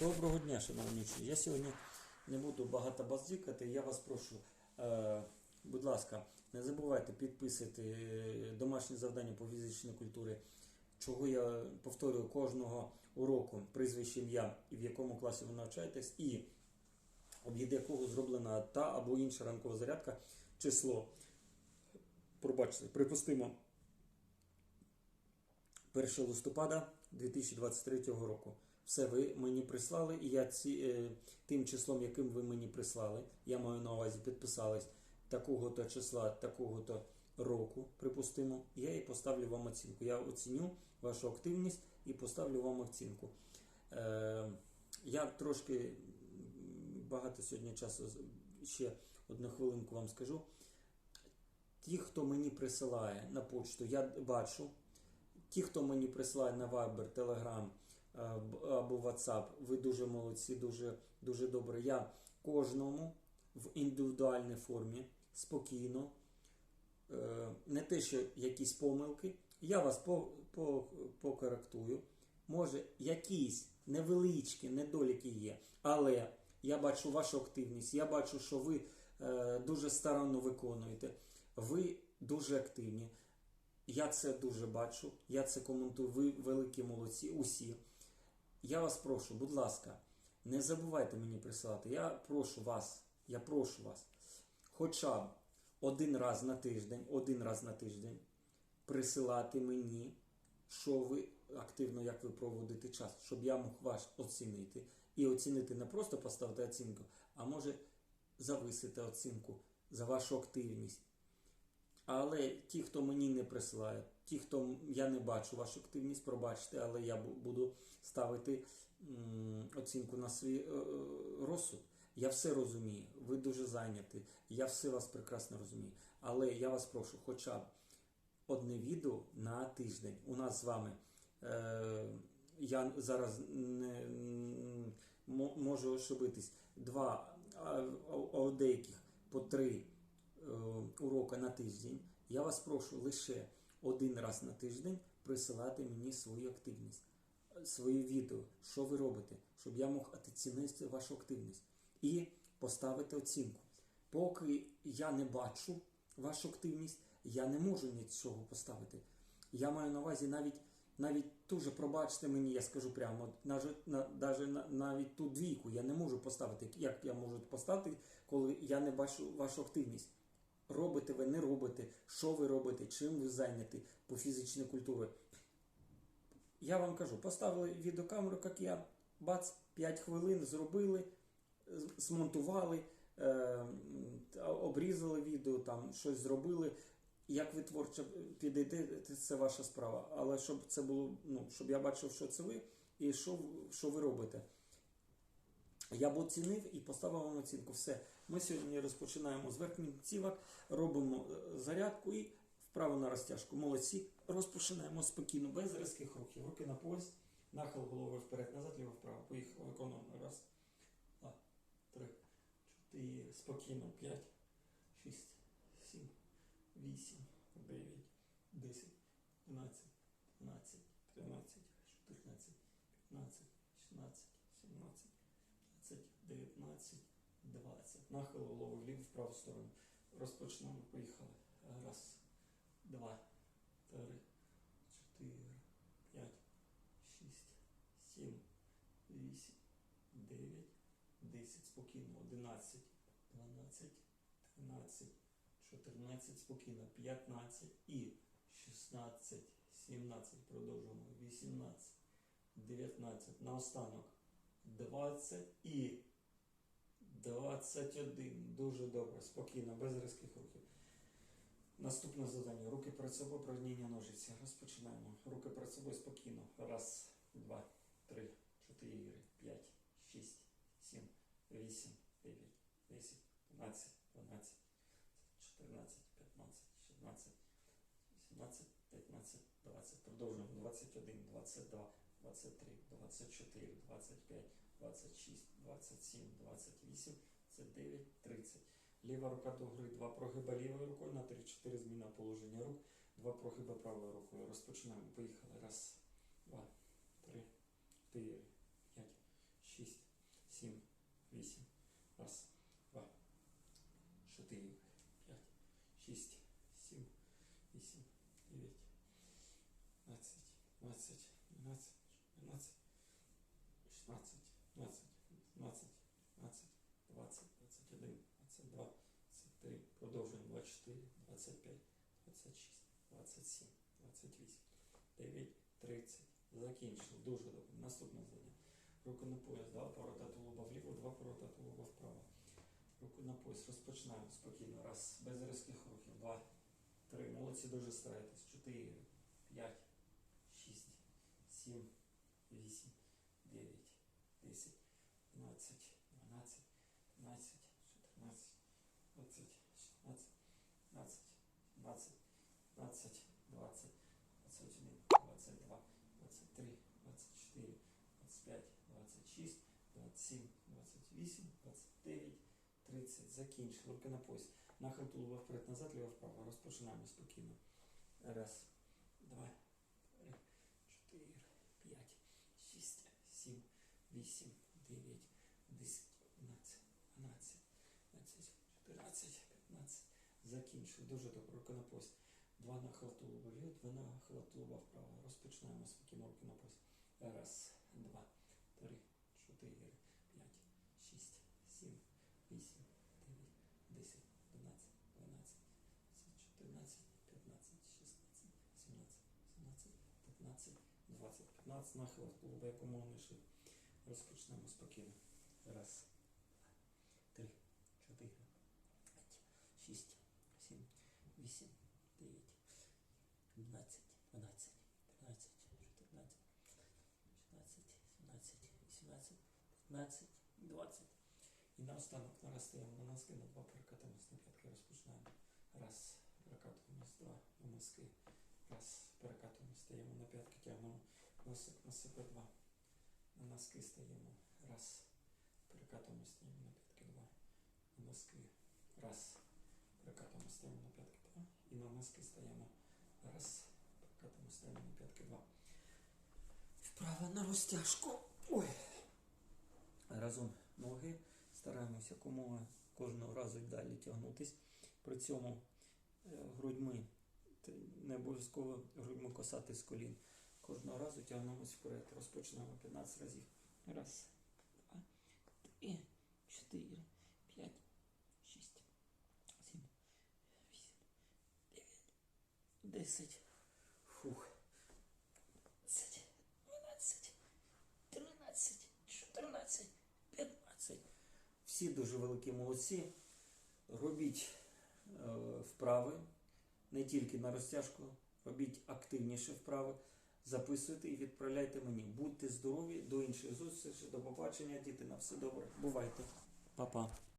Доброго дня, шановні. Я сьогодні не буду багато баздікати. Я вас прошу, е, будь ласка, не забувайте підписувати е, домашні завдання по фізичній культурі, чого я повторюю кожного уроку, прізвище ім'я і в якому класі ви навчаєтесь, і об'єд якого зроблена та або інша ранкова зарядка, число. Пробачте, припустимо. 1 листопада 2023 року. Все ви мені прислали, і я ці, е, тим числом, яким ви мені прислали, я маю на увазі підписались такого-то числа, такого-то року, припустимо, я і поставлю вам оцінку. Я оціню вашу активність і поставлю вам оцінку. Е, я трошки багато сьогодні часу ще одну хвилинку вам скажу. Ті, хто мені присилає на почту, я бачу. Ті, хто мені присилає на Viber, Telegram або WhatsApp, ви дуже молодці, дуже, дуже добре. Я кожному в індивідуальній формі, спокійно, е, не те, що якісь помилки, я вас по, покоректую. Може, якісь невеличкі недоліки є, але я бачу вашу активність, я бачу, що ви е, дуже старанно виконуєте, ви дуже активні. Я це дуже бачу, я це коментую. Ви великі молодці, усі. Я вас прошу, будь ласка, не забувайте мені присилати. Я прошу вас, я прошу вас, хоча б один раз на тиждень, один раз на тиждень присилати мені, що ви активно, як ви проводите час, щоб я мог вас оцінити. І оцінити не просто поставити оцінку, а може зависити оцінку за вашу активність. Але ті, хто мені не присилає, ті, хто я не бачу вашу активність, пробачте, але я буду ставити оцінку на свій е, е, розсуд. Я все розумію, ви дуже зайняті, я все вас прекрасно розумію. Але я вас прошу, хоча б одне відео на тиждень. У нас з вами. Е, я зараз не можу ошибитись. Два, а, деяких по три е, уроки на тиждень. Я вас прошу лише один раз на тиждень присилати мені свою активність, е, своє відео, що ви робите, щоб я мог оцінити вашу активність і поставити оцінку. Поки я не бачу вашу активність, я не можу нічого поставити. Я маю на увазі навіть навіть дуже пробачте мені, я скажу прямо, навіть, на, навіть ту двійку я не можу поставити. Як я можу поставити, коли я не бачу вашу активність? Не робите, що ви робите, чим ви зайняті по фізичній культурі. Я вам кажу, поставили відеокамеру, як я, бац, 5 хвилин зробили, змонтували, е, обрізали відео, там щось зробили. Як ви творчо підійдете, це ваша справа. Але щоб це було, ну, щоб я бачив, що це ви і що, що ви робите. Я б оцінив і поставив вам оцінку. Все. Ми сьогодні розпочинаємо з верхніх цівок, робимо е, зарядку і вправо на розтяжку. Молодці. Розпочинаємо спокійно, без різких рухів. Руки на пояс, нахил голови вперед, назад, ліво вправо. Поїхали. Виконуємо. Раз, два, три, чотири. Спокійно. П'ять, шість, сім, вісім, дев'ять, десять, одинадцять, дванадцять, тринадцять, чотирнадцять, п'ятнадцять, шістнадцять, сімнадцять. 20, 19, 20. Нахил голови вліво в праву сторону. Розпочнемо. Поїхали. Раз, два, три, чотири, п'ять, шість, сім, вісім, дев'ять, десять. Спокійно. Одинадцять, дванадцять, тринадцять, чотирнадцять. Спокійно. П'ятнадцять і шістнадцять, сімнадцять. Продовжуємо. Вісімнадцять, дев'ятнадцять. Наостанок. 20 і 21. Дуже добре, спокійно, без різких рухів. Наступне завдання. Руки перед собою, прогніння ножиці. Розпочинаємо. Руки перед собою спокійно. Раз, два, три, чотири, п'ять, шість, сім, вісім, дев'ять, десять, одинадцять, дванадцять, чотирнадцять, п'ятнадцять, шістнадцять, сімнадцять, п'ятнадцять, двадцять. Продовжуємо. 21, 22, 23, 24, 25, 26, 27, 28, 29, 30. Ліва рука до гри, два прогиба лівою рукою на 3-4 зміна положення рук, два прогиба правою рукою. Розпочинаємо. Поїхали. 28, 9, 30. Закінчили. Дуже добре. Наступне завдання. Руки на пояс, два поворота тулуба вліво, два поворота тулуба вправо. Руки на пояс. Розпочинаємо спокійно. Раз. Без різких рухів. Два. Три. Молодці дуже старайтесь. Чотири. П'ять. Шість. Сім. Вісім. Дев'ять. Десять. Дванадцять. Дванадцять. Тринадцять. Чотирнадцять. Двадцять. Шістнадцять. Двадцять. Двадцять. Двадцять. Двадцять. Двадцять один. Двадцять два. Двадцять три. Двадцять чотири. Двадцять п'ять. Двадцять шість. Двадцять сім. Двадцять вісім. Двадцять дев'ять. Тридцять. Закінчили. Руки на пояс. Нахил тулуба вперед, назад, ліво вправо. Розпочинаємо спокійно. Раз, два, три, чотири, п'ять, шість, сім, вісім, дев'ять, десять, одинадцять, дванадцять, двадцять, чотирнадцять, п'ятнадцять. Закінчили. Дуже добре. Руки на пояс. Два нахил тулуба вліво, два нахил тулуба вправо. Розпочинаємо спокійно. Руки на пояс. Раз, два, 15, 20, 15 нахил клуба якомога нижче. Розпочнемо спокійно. Раз, два, три, чотири, п'ять, шість, сім, вісім, дев'ять, дванадцять, дванадцять, тринадцять, чотирнадцять, шістнадцять, сімнадцять, вісімнадцять, п'ятнадцять, двадцять. І на останок наростаємо на носки, на два прокатимось на п'ятки розпочинаємо. Раз, прокатуємось, два, на носки. Раз, перекатуємось, стаємо на п'ятки, тягнемо носик на себе два. На носки стаємо. Раз, перекатуємось, стаємо на п'ятки, два. На носки. Раз, перекатуємось, стаємо на п'ятки, два. І на носки стаємо. Раз, перекатуємось, стаємо на п'ятки, два. Вправо на розтяжку. Ой. Разом ноги. Стараємося якомога кожного разу далі тягнутись. При цьому е, грудьми не обов'язково грудьми косати з колін. Кожного разу тягнемось вперед. Розпочнемо 15 разів. Раз, два, три, чотири, п'ять, шість, сім, вісім, дев'ять, десять. Фух. 12, 12, 13, 14, 15. Всі дуже великі молодці. Робіть е, вправи не тільки на розтяжку, робіть активніше вправи. Записуйте і відправляйте мені. Будьте здорові, до інших зустрічей, до побачення, діти. На все добре. Бувайте. Па-па.